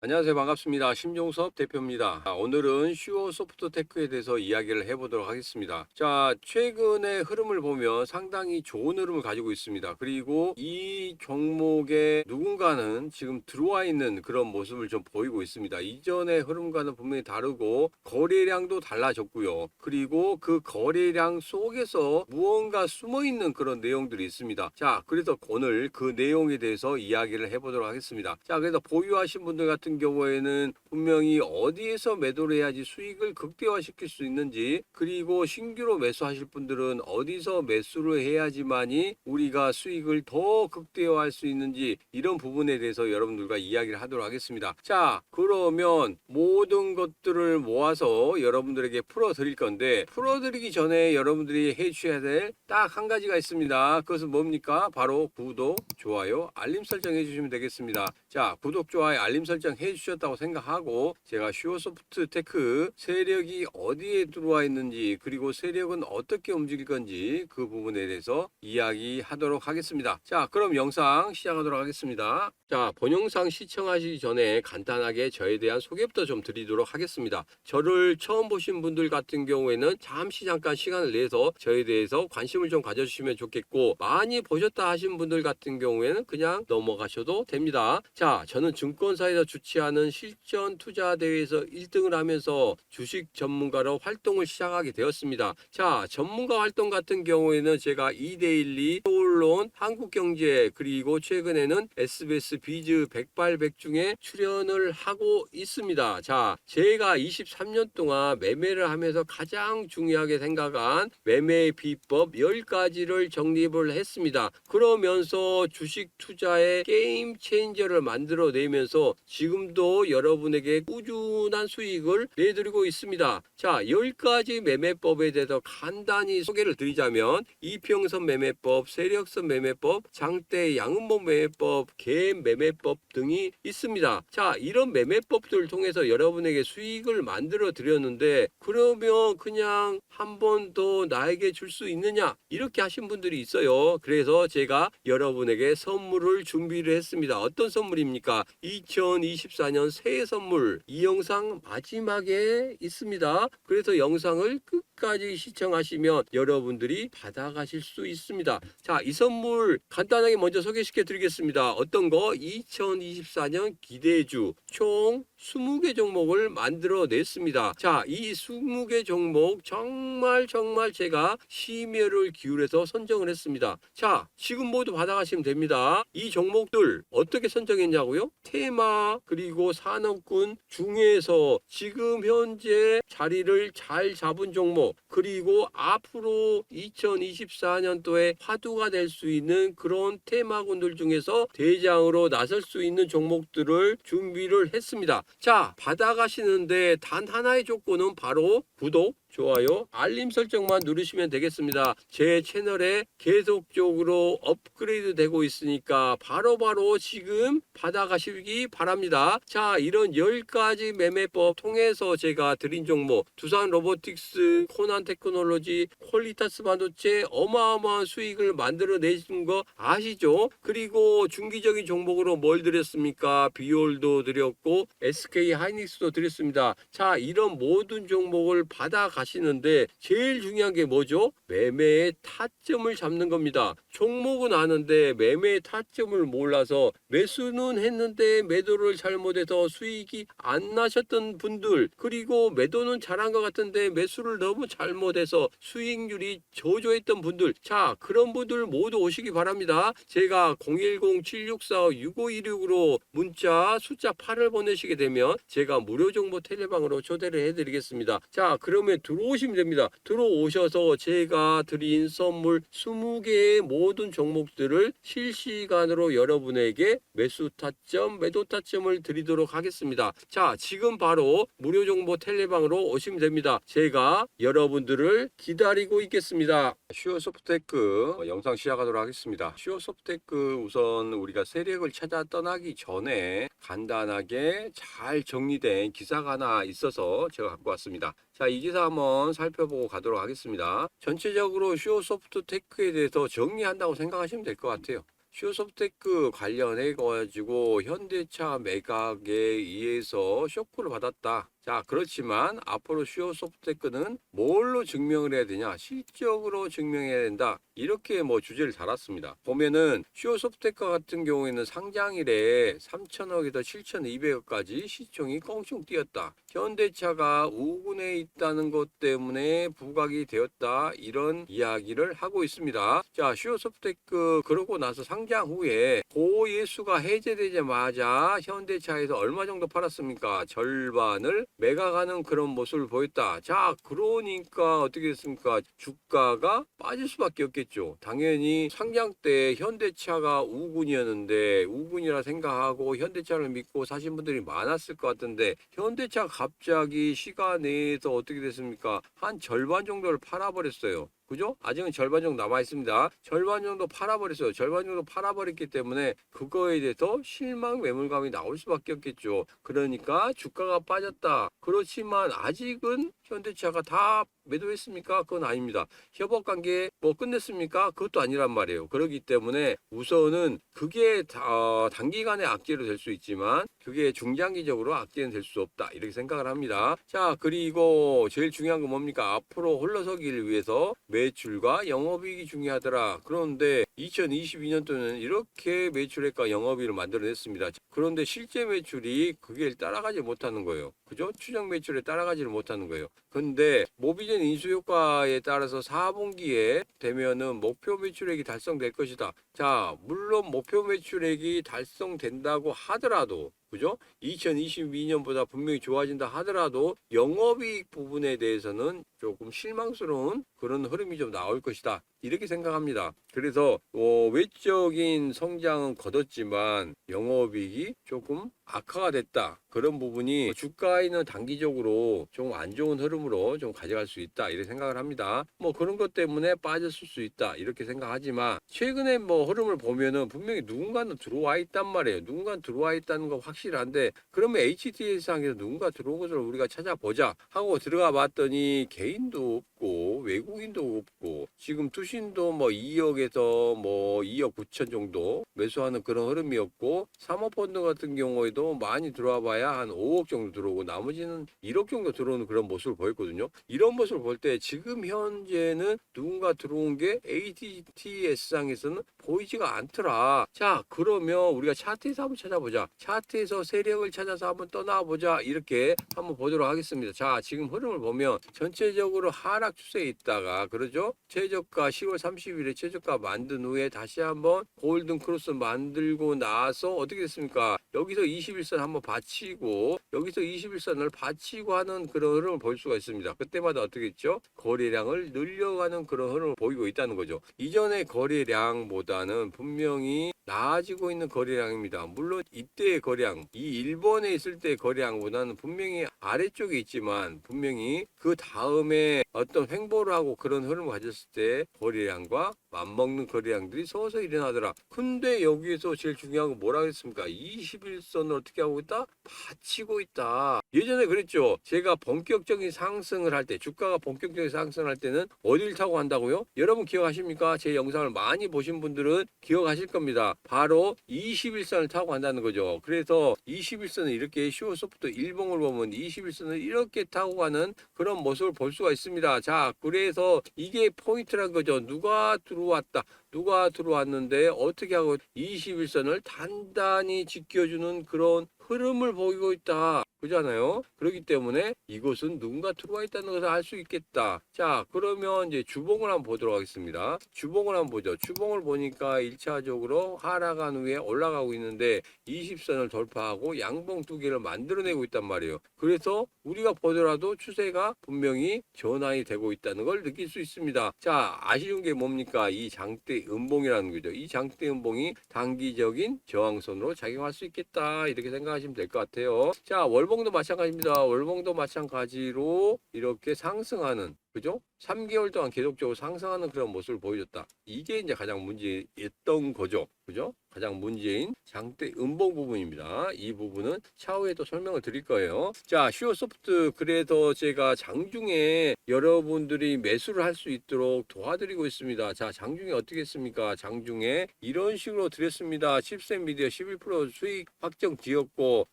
안녕하세요. 반갑습니다. 심종섭 대표입니다. 아, 오늘은 슈어 소프트테크에 대해서 이야기를 해보도록 하겠습니다. 자, 최근의 흐름을 보면 상당히 좋은 흐름을 가지고 있습니다. 그리고 이 종목에 누군가는 지금 들어와 있는 그런 모습을 좀 보이고 있습니다. 이전의 흐름과는 분명히 다르고 거래량도 달라졌고요. 그리고 그 거래량 속에서 무언가 숨어 있는 그런 내용들이 있습니다. 자, 그래서 오늘 그 내용에 대해서 이야기를 해보도록 하겠습니다. 자, 그래서 보유하신 분들 같은 경우에는 분명히 어디에서 매도를 해야지 수익을 극대화시킬 수 있는지 그리고 신규로 매수하실 분들은 어디서 매수를 해야지만이 우리가 수익을 더 극대화할 수 있는지 이런 부분에 대해서 여러분들과 이야기를 하도록 하겠습니다. 자, 그러면 모든 것들을 모아서 여러분들에게 풀어 드릴 건데 풀어 드리기 전에 여러분들이 해 주셔야 될 딱 한 가지가 있습니다. 그것은 뭡니까? 바로 구독, 좋아요, 알림 설정 해 주시면 되겠습니다. 자, 구독, 좋아요, 알림 설정 해 주셨다고 생각하고 제가 슈어소프트 테크 세력이 어디에 들어와 있는지 그리고 세력은 어떻게 움직일 건지 그 부분에 대해서 이야기하도록 하겠습니다. 자, 그럼 영상 시작하도록 하겠습니다. 자, 본 영상 시청하시기 전에 간단하게 저에 대한 소개부터 좀 드리도록 하겠습니다. 저를 처음 보신 분들 같은 경우에는 잠시 잠깐 시간을 내서 저에 대해서 관심을 좀 가져주시면 좋겠고 많이 보셨다 하신 분들 같은 경우에는 그냥 넘어가셔도 됩니다. 자, 저는 증권사에서 주최하는 실전 투자 대회에서 1등을 하면서 주식 전문가로 활동을 시작하게 되었습니다. 자, 전문가 활동 같은 경우에는 제가 이데일리, 서울론, 한국경제 그리고 최근에는 SBS 비즈 백발백 중에 출연을 하고 있습니다. 자, 제가 23년 동안 매매를 하면서 가장 중요하게 생각한 매매의 비법 10가지를 정립을 했습니다. 그러면서 주식 투자의 게임 체인저를 만들어 내면서 지금도 여러분에게 꾸준한 수익을 내드리고 있습니다. 자, 10가지 매매법에 대해서 간단히 소개를 드리자면 이평선 매매법, 세력선 매매법, 장대 양음봉 매매법, 개 매매법 등이 있습니다. 자, 이런 매매법들을 통해서 여러분에게 수익을 만들어 드렸는데 그러면 그냥 한 번 더 나에게 줄 수 있느냐? 이렇게 하신 분들이 있어요. 그래서 제가 여러분에게 선물을 준비를 했습니다. 어떤 선물 입니까? 2024년 새해 선물 이 영상 마지막에 있습니다. 그래서 영상을 끝까지 시청하시면 여러분들이 받아가실 수 있습니다. 자, 이 선물 간단하게 먼저 소개시켜 드리겠습니다. 어떤 거? 2024년 기대주 총 20개 종목을 만들어 냈습니다. 자, 이 20개 종목 정말 정말 제가 심혈을 기울여서 선정을 했습니다. 자, 지금 모두 받아가시면 됩니다. 이 종목들 어떻게 선정했 냐고요? 테마 그리고 산업군 중에서 지금 현재 자리를 잘 잡은 종목 그리고 앞으로 2024년도에 화두가 될 수 있는 그런 테마군들 중에서 대장으로 나설 수 있는 종목들을 준비를 했습니다. 자, 받아가시는데 단 하나의 조건은 바로 구독, 좋아요, 알림 설정만 누르시면 되겠습니다. 제 채널에 계속적으로 업그레이드 되고 있으니까 바로 바로 지금 받아가시기 바랍니다. 자, 이런 10가지 매매법 통해서 제가 드린 종목, 두산 로보틱스, 코난 테크놀로지, 퀄리타스 반도체 어마어마한 수익을 만들어내신 거 아시죠? 그리고 중기적인 종목으로 뭘 드렸습니까? 비올도 드렸고, SK 하이닉스도 드렸습니다. 자, 이런 모든 종목을 받아가시 는데 제일 중요한 게 뭐죠? 매매의 타점을 잡는 겁니다. 종목은 아는데 매매의 타점을 몰라서 매수는 했는데 매도를 잘못해서 수익이 안 나셨던 분들 그리고 매도는 잘한 것 같은데 매수를 너무 잘못해서 수익률이 저조했던 분들 자 그런 분들 모두 오시기 바랍니다. 제가 010-7645-6516으로 문자 숫자 8을 보내시게 되면 제가 무료 정보 텔레방으로 초대를 해드리겠습니다. 자 그러면 들어오시면 됩니다. 들어오셔서 제가 드린 선물 20개의 모든 종목들을 실시간으로 여러분에게 매수 타점, 매도 타점을 드리도록 하겠습니다. 자, 지금 바로 무료 정보 텔레방으로 오시면 됩니다. 제가 여러분들을 기다리고 있겠습니다. 슈어 소프트테크 어, 영상 시작하도록 하겠습니다. 슈어 소프트테크 우선 우리가 세력을 찾아 떠나기 전에 간단하게 잘 정리된 기사가 하나 있어서 제가 갖고 왔습니다. 자, 이 기사 한번 살펴보고 가도록 하겠습니다. 전체적으로 슈어 소프트 테크에 대해서 정리한다고 생각하시면 될 것 같아요. 슈어소프테크 관련해 가지고 현대차 매각에 의해서 쇼크를 받았다. 자, 그렇지만 앞으로 슈어 소프테크는 뭘로 증명을 해야 되냐? 실적으로 증명해야 된다. 이렇게 뭐 주제를 달았습니다. 보면은 슈어 소프테크 같은 경우에는 상장일에 3천억에서 7,200억까지 시총이 껑충 뛰었다. 현대차가 우군에 있다는 것 때문에 부각이 되었다. 이런 이야기를 하고 있습니다. 자, 슈어 소프테크 그러고 나서 상장 후에 고예수가 해제되자마자 현대차에서 얼마 정도 팔았습니까? 절반을 매각하는 그런 모습을 보였다. 자, 그러니까 어떻게 됐습니까? 주가가 빠질 수밖에 없겠죠. 당연히 상장 때 현대차가 우군이었는데 우군이라 생각하고 현대차를 믿고 사신 분들이 많았을 것 같은데 현대차 갑자기 시간 내에서 어떻게 됐습니까? 한 절반 정도를 팔아버렸어요. 그죠? 아직은 절반 정도 남아 있습니다. 절반 정도 팔아버렸어요. 절반 정도 팔아버렸기 때문에 그거에 대해서 실망 매물감이 나올 수밖에 없겠죠. 그러니까 주가가 빠졌다. 그렇지만 아직은 현대차가 다 매도했습니까? 그건 아닙니다. 협업 관계 뭐 끝냈습니까? 그것도 아니란 말이에요. 그렇기 때문에 우선은 그게 다- 어, 단기간에 악재로 될 수 있지만 그게 중장기적으로 악재는 될 수 없다. 이렇게 생각을 합니다. 자, 그리고 제일 중요한 건 뭡니까? 앞으로 홀러서기를 위해서 매출과 영업이익이 중요하더라. 그런데 2022년도는 이렇게 매출액과 영업이익을 만들어냈습니다. 그런데 실제 매출이 그게 따라가지 못하는 거예요. 그죠? 추정 매출에 따라가지를 못하는 거예요. 근데 모비젠 인수 효과에 따라서 4분기에 되면은 목표 매출액이 달성될 것이다. 자, 물론 목표 매출액이 달성된다고 하더라도 그죠? 2022년보다 분명히 좋아진다 하더라도 영업이익 부분에 대해서는 조금 실망스러운 그런 흐름이 좀 나올 것이다. 이렇게 생각합니다. 그래서 어, 외적인 성장은 거뒀지만 영업이익이 조금 악화가 됐다. 그런 부분이 주가에는 단기적으로 좀 안 좋은 흐름으로 좀 가져갈 수 있다. 이렇게 생각을 합니다. 뭐 그런 것 때문에 빠졌을 수 있다. 이렇게 생각하지만 최근에 뭐 흐름을 보면은 분명히 누군가는 들어와 있단 말이에요. 누군가 들어와 있다는 건 확실한데 그러면 HTS상에서 누군가 들어온 것을 우리가 찾아보자 하고 들어가 봤더니 개인도 없고 외국인도 없고 지금 투신도 뭐 2억에서 뭐 2억 9천 정도 매수하는 그런 흐름이었고 사모펀드 같은 경우에도 많이 들어와 봐야 한 5억 정도 들어오고 나머지는 1억 정도 들어오는 그런 모습을 보였거든요. 이런 모습을 볼 때 지금 현재는 누군가 들어온 게 ATTS상에서는 보이지가 않더라. 자, 그러면 우리가 차트에서 한번 찾아보자. 차트에서 세력을 찾아서 한번 떠나보자. 이렇게 한번 보도록 하겠습니다. 자, 지금 흐름을 보면 전체적으로 하락 추세에 있다가 그러죠? 최저가 10월 30일에 최저가 만든 후에 다시 한번 골든 크로스 만들고 나서 어떻게 됐습니까? 여기서 21선 한번 받치고 여기서 21선을 받치고 하는 그런 흐름을 볼 수가 있습니다. 그때마다 어떻게 했죠? 거래량을 늘려가는 그런 흐름을 보이고 있다는 거죠. 이전의 거래량보다 는 분명히 나아지고 있는 거래량입니다. 물론 이때의 거래량, 이 일본에 있을 때의 거래량보다는 분명히 아래쪽에 있지만 분명히 그 다음에 어떤 횡보를 하고 그런 흐름을 가졌을 때 거래량과 맞먹는 거래량들이 서서히 일어나더라. 근데 여기에서 제일 중요한 건 뭐라 그랬습니까? 21선을 어떻게 하고 있다? 받치고 있다. 예전에 그랬죠. 제가 본격적인 상승을 할 때, 주가가 본격적인 상승을 할 때는 어딜 타고 간다고요? 여러분 기억하십니까? 제 영상을 많이 보신 분들은 기억하실 겁니다. 바로 21선을 타고 간다는 거죠. 그래서 21선은 이렇게 쇼소프트 일봉을 보면 21선을 이렇게 타고 가는 그런 모습을 볼 수가 있습니다. 자, 그래서 이게 포인트란 거죠. 누가 들어왔다. 누가 들어왔는데 어떻게 하고 21선을 단단히 지켜주는 그런 흐름을 보이고 있다. 그잖아요. 그렇기 때문에 이곳은 누군가 들어와 있다는 것을 알 수 있겠다. 자, 그러면 이제 주봉을 한번 보도록 하겠습니다. 주봉을 한번 보죠. 주봉을 보니까 1차적으로 하락한 후에 올라가고 있는데 20선을 돌파하고 양봉 두 개를 만들어내고 있단 말이에요. 그래서 우리가 보더라도 추세가 분명히 전환이 되고 있다는 걸 느낄 수 있습니다. 자, 아쉬운 게 뭡니까? 이 장대 음봉이라는 거죠. 이 장대 음봉이 단기적인 저항선으로 작용할 수 있겠다. 이렇게 생각하시면 될 것 같아요. 자, 월봉도 마찬가지입니다. 월봉도 마찬가지로 이렇게 상승하는 그죠? 3개월 동안 계속적으로 상승하는 그런 모습을 보여줬다. 이게 이제 가장 문제였던 거죠. 그죠? 가장 문제인 장대 음봉 부분입니다. 이 부분은 차후에 또 설명을 드릴 거예요. 자, 슈어소프트 그래서 제가 장중에 여러분들이 매수를 할 수 있도록 도와드리고 있습니다. 자, 장중에 어떻게 했습니까? 장중에 이런 식으로 드렸습니다. 10센 미디어 11% 수익 확정 지었고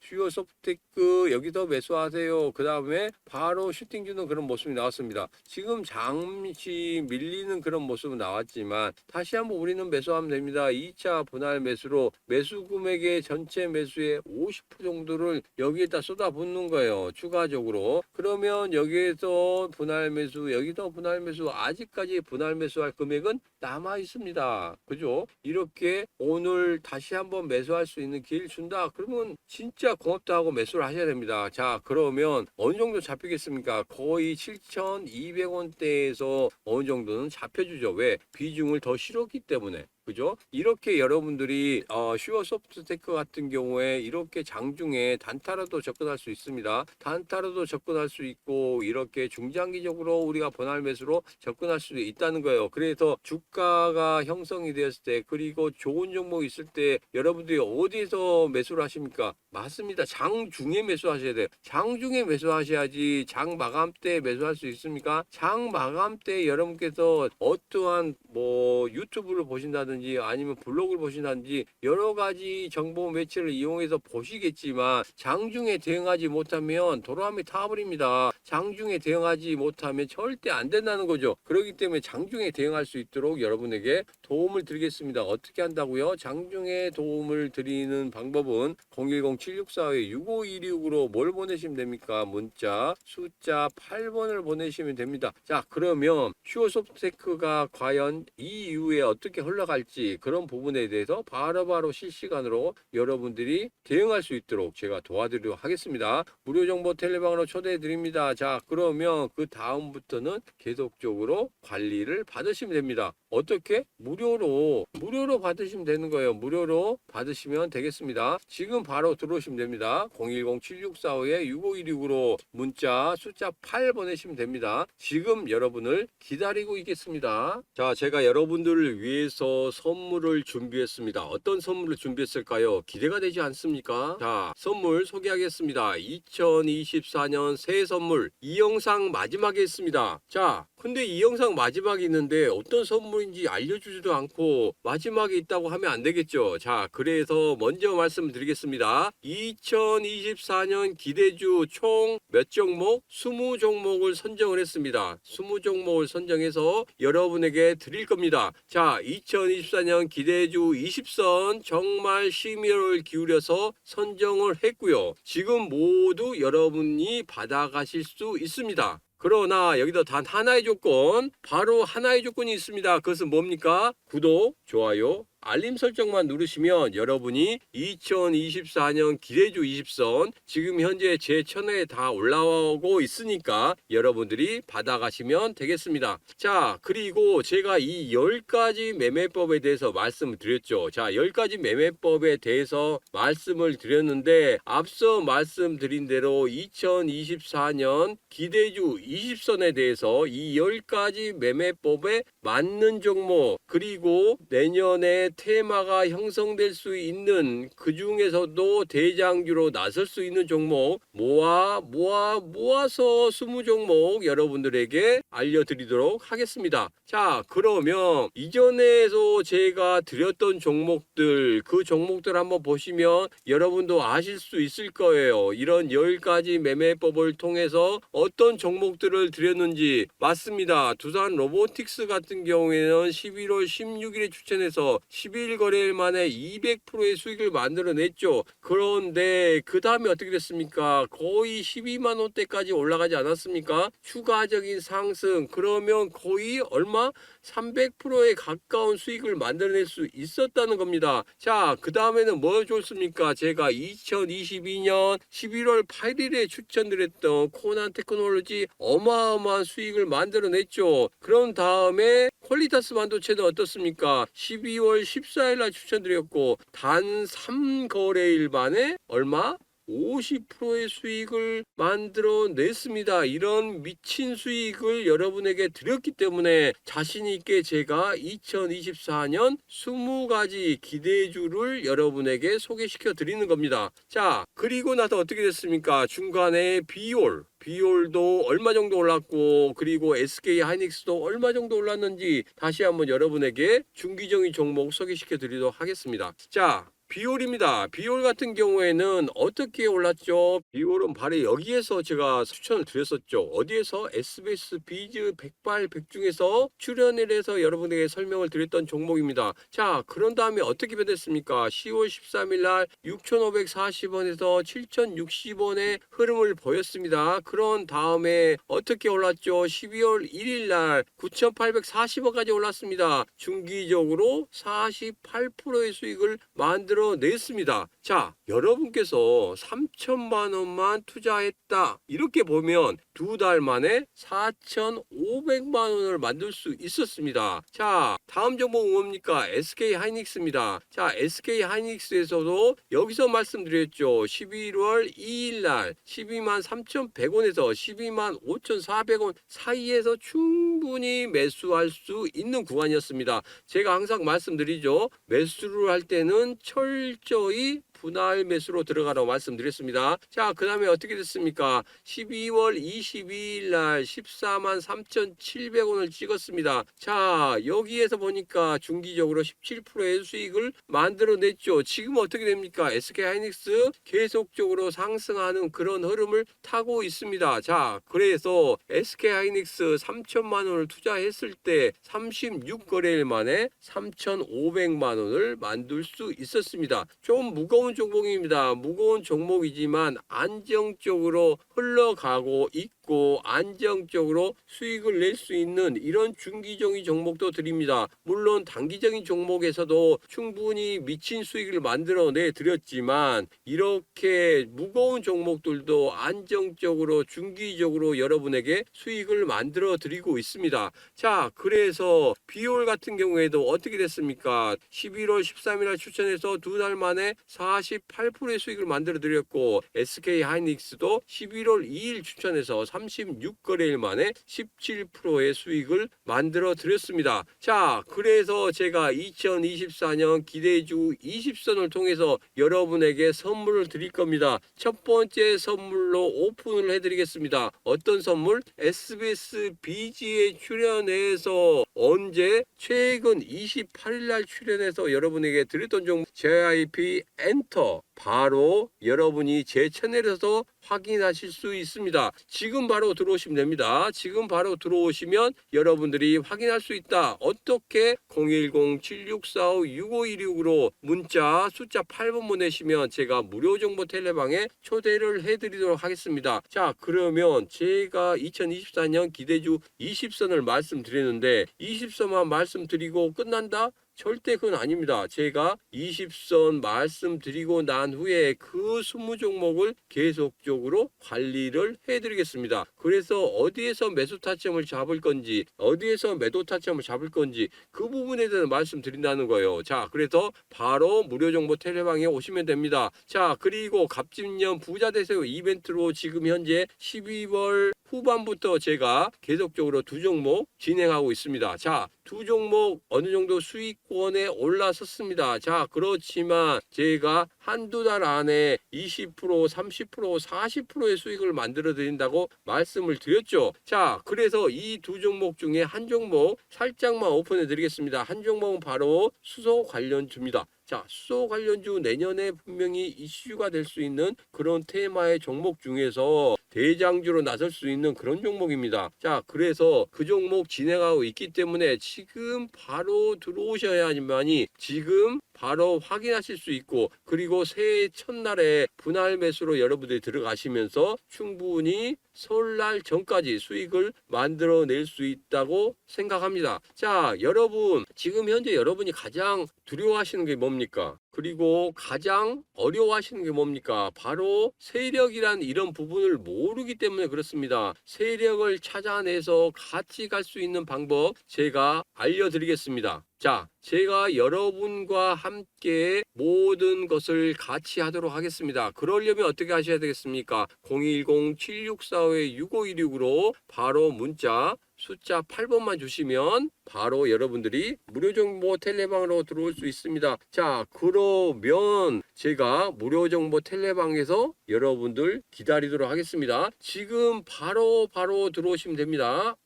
슈어소프트크 여기서 매수하세요. 그 다음에 바로 슈팅 주는 그런 모습이 나왔습니다. 지금 잠시 밀리는 그런 모습은 나왔지만 다시 한번 우리는 매수하면 됩니다. 2차 분할 매수로 매수 금액의 전체 매수의 50% 정도를 여기에다 쏟아붓는 거예요. 추가적으로. 그러면 여기에서 분할 매수, 여기서 분할 매수, 아직까지 분할 매수할 금액은 남아 있습니다. 그죠? 이렇게 오늘 다시 한번 매수할 수 있는 기회를 준다. 그러면 진짜 고맙다 하고 매수를 하셔야 됩니다. 자, 그러면 어느 정도 잡히겠습니까? 거의 7,200 원대에서 어느 정도는 잡혀주죠. 왜? 비중을 더 실었기 때문에. 그죠? 이렇게 여러분들이 어, 슈어 소프트테크 같은 경우에 이렇게 장중에 단타로도 접근할 수 있습니다. 단타로도 접근할 수 있고 이렇게 중장기적으로 우리가 분할 매수로 접근할 수 있다는 거예요. 그래서 주가가 형성이 되었을 때 그리고 좋은 종목 있을 때 여러분들이 어디에서 매수를 하십니까? 맞습니다. 장중에 매수하셔야 돼요. 장중에 매수하셔야지 장 마감 때 매수할 수 있습니까? 장 마감 때 여러분께서 어떠한 뭐 유튜브를 보신다든지 아니면 블로그를 보신다든지 여러 가지 정보 매체를 이용해서 보시겠지만 장중에 대응하지 못하면 도로함이 타버립니다. 장중에 대응하지 못하면 절대 안 된다는 거죠. 그렇기 때문에 장중에 대응할 수 있도록 여러분에게 도움을 드리겠습니다. 어떻게 한다고요? 장중에 도움을 드리는 방법은 010-764-6516으로 뭘 보내시면 됩니까? 문자 숫자 8번을 보내시면 됩니다. 자, 그러면 슈어소프트테크가 과연 이 이후에 어떻게 흘러갈 지 그런 부분에 대해서 바로 바로 실시간으로 여러분들이 대응할 수 있도록 제가 도와드리도록 하겠습니다. 무료 정보 텔레방으로 초대해 드립니다. 자, 그러면 그 다음부터는 계속적으로 관리를 받으시면 됩니다. 어떻게? 무료로 무료로 받으시면 되는 거예요. 무료로 받으시면 되겠습니다. 지금 바로 들어오시면 됩니다. 010-7645-6516으로 문자 숫자 8 보내시면 됩니다. 지금 여러분을 기다리고 있겠습니다. 자, 제가 여러분들을 위해서 선물을 준비했습니다. 어떤 선물을 준비했을까요? 기대가 되지 않습니까? 자, 선물 소개하겠습니다. 2024년 새해 선물 이 영상 마지막에 있습니다. 자, 근데 이 영상 마지막에 있는데 어떤 선물인지 알려주지도 않고 마지막에 있다고 하면 안 되겠죠. 자, 그래서 먼저 말씀드리겠습니다. 2024년 기대주 총 몇 종목? 20종목을 선정을 했습니다. 20종목을 선정해서 여러분에게 드릴 겁니다. 자, 2024년 기대주 20선 정말 심혈을 기울여서 선정을 했고요. 지금 모두 여러분이 받아가실 수 있습니다. 그러나 여기도 단 하나의 조건, 바로 하나의 조건이 있습니다. 그것은 뭡니까? 구독, 좋아요, 알림 설정만 누르시면 여러분이 2024년 기대주 20선 지금 현재 제 채널에 다 올라오고 있으니까 여러분들이 받아가시면 되겠습니다. 자, 그리고 제가 이 10가지 매매법에 대해서 말씀을 드렸죠. 자, 10가지 매매법에 대해서 말씀을 드렸는데 앞서 말씀드린 대로 2024년 기대주 20선에 대해서 이 10가지 매매법에 맞는 종목 그리고 내년에 테마가 형성될 수 있는 그 중에서도 대장주로 나설 수 있는 종목 모아 모아 모아서 20종목 여러분들에게 알려드리도록 하겠습니다. 자 그러면 이전에서 제가 드렸던 종목들 그 종목들 한번 보시면 여러분도 아실 수 있을 거예요. 이런 10가지 매매법을 통해서 어떤 종목들을 드렸는지 맞습니다. 두산 로보틱스 같은 경우에는 11월 16일에 추천해서 11 거래일 만에 200%의 수익을 만들어냈죠. 그런데 그 다음에 어떻게 됐습니까? 거의 12만 원대까지 올라가지 않았습니까? 추가적인 상승 그러면 거의 얼마? 300%에 가까운 수익을 만들어낼 수 있었다는 겁니다. 자, 그 다음에는 뭐 줬습니까? 제가 2022년 11월 8일에 추천드렸던 코난 테크놀로지 어마어마한 수익을 만들어냈죠. 그런 다음에 퀄리타스 반도체는 어떻습니까? 12월 14일 날 추천드렸고 단 3거래일 만에 얼마? 50%의 수익을 만들어 냈습니다. 이런 미친 수익을 여러분에게 드렸기 때문에 자신 있게 제가 2024년 20가지 기대주를 여러분에게 소개시켜 드리는 겁니다. 자, 그리고 나서 어떻게 됐습니까? 중간에 비올 비올도 얼마 정도 올랐고 그리고 SK 하이닉스도 얼마 정도 올랐는지 다시 한번 여러분에게 중기적인 종목 소개시켜 드리도록 하겠습니다. 자, 비올입니다. 비올 같은 경우에는 어떻게 올랐죠? 비올은 바로 여기에서 제가 추천을 드렸었죠. 어디에서? SBS 비즈 백발 백중에서 출연을 해서 여러분에게 설명을 드렸던 종목입니다. 자, 그런 다음에 어떻게 변했습니까? 10월 13일 날 6,540원에서 7,060원의 흐름을 보였습니다. 그런 다음에 어떻게 올랐죠? 12월 1일 날 9,840원까지 올랐습니다. 중기적으로 48%의 수익을 만들어 냈습니다. 자, 여러분께서 3천만 원만 투자했다. 이렇게 보면 두 달 만에 4,500만 원을 만들 수 있었습니다. 자, 다음 종목은 뭡니까? SK 하이닉스입니다. 자, SK 하이닉스에서도 여기서 말씀드렸죠. 11월 2일 날 12만 3,100원에서 12만 5,400원 사이에서 충분히 매수할 수 있는 구간이었습니다. 제가 항상 말씀드리죠. 매수를 할 때는 철저히 분할 매수로 들어가라고 말씀드렸습니다. 자, 그 다음에 어떻게 됐습니까? 12월 22일 날 14만 3,700원을 찍었습니다. 자, 여기에서 보니까 중기적으로 17%의 수익을 만들어냈죠. 지금 어떻게 됩니까? SK 하이닉스 계속적으로 상승하는 그런 흐름을 타고 있습니다. 자, 그래서 SK 하이닉스 3천만 원을 투자했을 때 36거래일 만에 3,500만 원을 만들 수 있었습니다. 좀 무거운 종목입니다. 무거운 종목이지만 안정적으로 흘러가고 있고 안정적으로 수익을 낼 수 있는 이런 중기적인 종목도 드립니다. 물론 단기적인 종목에서도 충분히 미친 수익을 만들어내 드렸지만 이렇게 무거운 종목들도 안정적으로 중기적으로 여러분에게 수익을 만들어 드리고 있습니다. 자, 그래서 비올 같은 경우에도 어떻게 됐습니까? 11월 13일 날 추천해서 두 달 만에 48%의 수익을 만들어 드렸고 SK 하이닉스도 11월 2일 추천해서 36거래일 만에 17%의 수익을 만들어 드렸습니다. 자, 그래서 제가 2024년 기대주 20선을 통해서 여러분에게 선물을 드릴 겁니다. 첫 번째 선물로 오픈을 해드리겠습니다. 어떤 선물? SBS BG에 출연해서 언제 최근 28일 날 출연해서 여러분에게 드렸던 종목 JIP 엔터 바로 여러분이 제 채널에서 확인하실 수 있습니다. 지금 바로 들어오시면 됩니다. 지금 바로 들어오시면 여러분들이 확인할 수 있다. 어떻게 010-7645-6516으로 문자 숫자 8번 보내시면 제가 무료 정보 텔레방에 초대를 해드리도록 하겠습니다. 자 그러면 제가 2024년 기대주 20선을 말씀드렸는데 20선만 말씀드리고 끝난다? 절대 그건 아닙니다. 제가 20선 말씀드리고 난 후에 그 20종목을 계속적으로 관리를 해드리겠습니다. 그래서 어디에서 매수 타점을 잡을 건지, 어디에서 매도 타점을 잡을 건지 그 부분에 대해서 말씀드린다는 거예요. 자, 그래서 바로 무료 정보 텔레방에 오시면 됩니다. 자, 그리고 갑진년 부자 되세요 이벤트로 지금 현재 12월 후반부터 제가 계속적으로 두 종목 진행하고 있습니다. 자, 두 종목 어느 정도 수익권에 올라섰습니다. 자, 그렇지만 제가 한두 달 안에 20%, 30%, 40%의 수익을 만들어 드린다고 말씀을 드렸죠. 자, 그래서 이 두 종목 중에 한 종목 살짝만 오픈해 드리겠습니다. 한 종목은 바로 수소 관련주입니다. 자, 수소 관련주 내년에 분명히 이슈가 될 수 있는 그런 테마의 종목 중에서 대장주로 나설 수 있는 그런 종목입니다. 자, 그래서 그 종목 진행하고 있기 때문에 지금 바로 들어오셔야만이 지금 바로 확인하실 수 있고 그리고 새해 첫날에 분할 매수로 여러분들이 들어가시면서 충분히 설날 전까지 수익을 만들어낼 수 있다고 생각합니다. 자, 여러분 지금 현재 여러분이 가장 두려워하시는 게 뭡니까? 그리고 가장 어려워하시는 게 뭡니까? 바로 세력이란 이런 부분을 모르기 때문에 그렇습니다. 세력을 찾아내서 같이 갈 수 있는 방법 제가 알려드리겠습니다. 자, 제가 여러분과 함께 모든 것을 같이 하도록 하겠습니다. 그러려면 어떻게 하셔야 되겠습니까? 010-7645-6516으로 바로 문자 숫자 8번만 주시면 바로 여러분들이 무료 정보 텔레방으로 들어올 수 있습니다. 자, 그러면 제가 무료 정보 텔레방에서 여러분들 기다리도록 하겠습니다. 지금 바로 바로 들어오시면 됩니다.